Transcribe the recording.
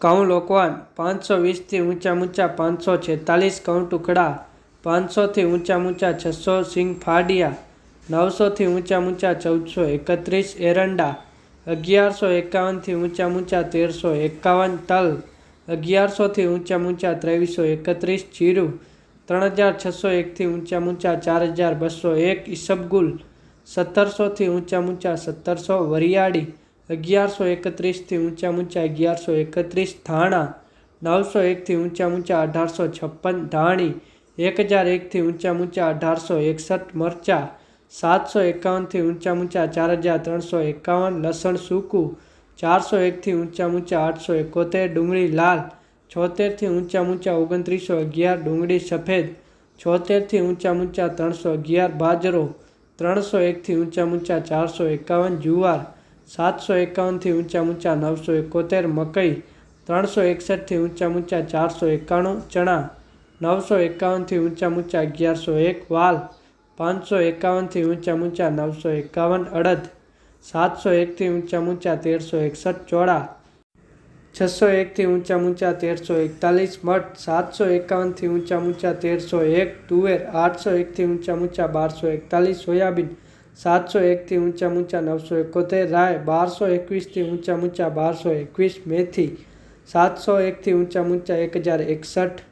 ઘઉં લોકવાન પાંચસો વીસથી ઊંચા ઊંચા પાંચસો છેતાલીસ ઘઉં ટુકડા, પાંચસોથી ઊંચા ઊંચા છસો સિંગ ફાડિયા, નવસોથી ઊંચા ઊંચા ચૌદસો એકત્રીસ એરંડા, અગિયારસો એકાવનથી ઊંચા ઊંચા તેરસો એકાવન તલ, અગિયારસોથી ઊંચા ઊંચા ત્રેવીસો એકત્રીસ જીરું ત્રણ હજાર છસો એકથી ઊંચા ઊંચા ચાર હજાર બસો એક ઈસબગુલ, સત્તરસોથી ઊંચા ઊંચા સત્તરસો વરિયાળી અગિયારસો એકત્રીસથી ઊંચા ઊંચા અગિયારસો એકત્રીસ ધાણા, નવસો એકથી ઊંચા ઊંચા અઢારસો છપ્પન ધાણી, એક હજાર એકથી ઊંચા ઊંચા અઢારસો એકસઠ મરચા, સાતસો એકાવનથી ઊંચા ઊંચા ચાર હજાર ત્રણસો એકાવન લસણ સૂકું, ચારસો એકથી ઊંચા ઊંચા આઠસો એકોતેર ડુંગળી લાલ છોતેરથી ઊંચા ઊંચા ઓગણત્રીસો અગિયાર ડુંગળી સફેદ છોતેરથી ઊંચા ઊંચા ત્રણસો અગિયાર બાજરો, ત્રણસો એકથી ઊંચા ઊંચા ચારસો એકાવન જુવાર સાતસો એકાવનથી ઊંચા ઊંચા નવસો એકોતેર, મકઈ ત્રણસો એકસઠથી ઊંચા ઊંચા ચારસો એકાણું, ચણા નવસો એકાવનથી ઊંચા ઊંચા અગિયારસો એક, વાલ પાંચસો એકાવનથી ઊંચા ઊંચા નવસો એકાવન, અડદ સાતસો એકથી ઊંચા ઊંચા તેરસો એકસઠ, ચોળા છસો એકથી ઊંચા ઊંચા તેરસો એકતાલીસ, મઠ સાતસો એકાવનથી ઊંચા ઊંચા તેરસો એક, તુવેર આઠસો એકથી ઊંચા ઊંચા બારસો એકતાલીસ, સોયાબીન સાતસો એકથી ઊંચા ઊંચા નવસો એકોતેર, રાય બારસો એકવીસથી ઊંચા ઊંચા બારસો એકવીસ, મેથી સાતસો એકથી ઊંચા ઊંચા એક હજાર એકસઠ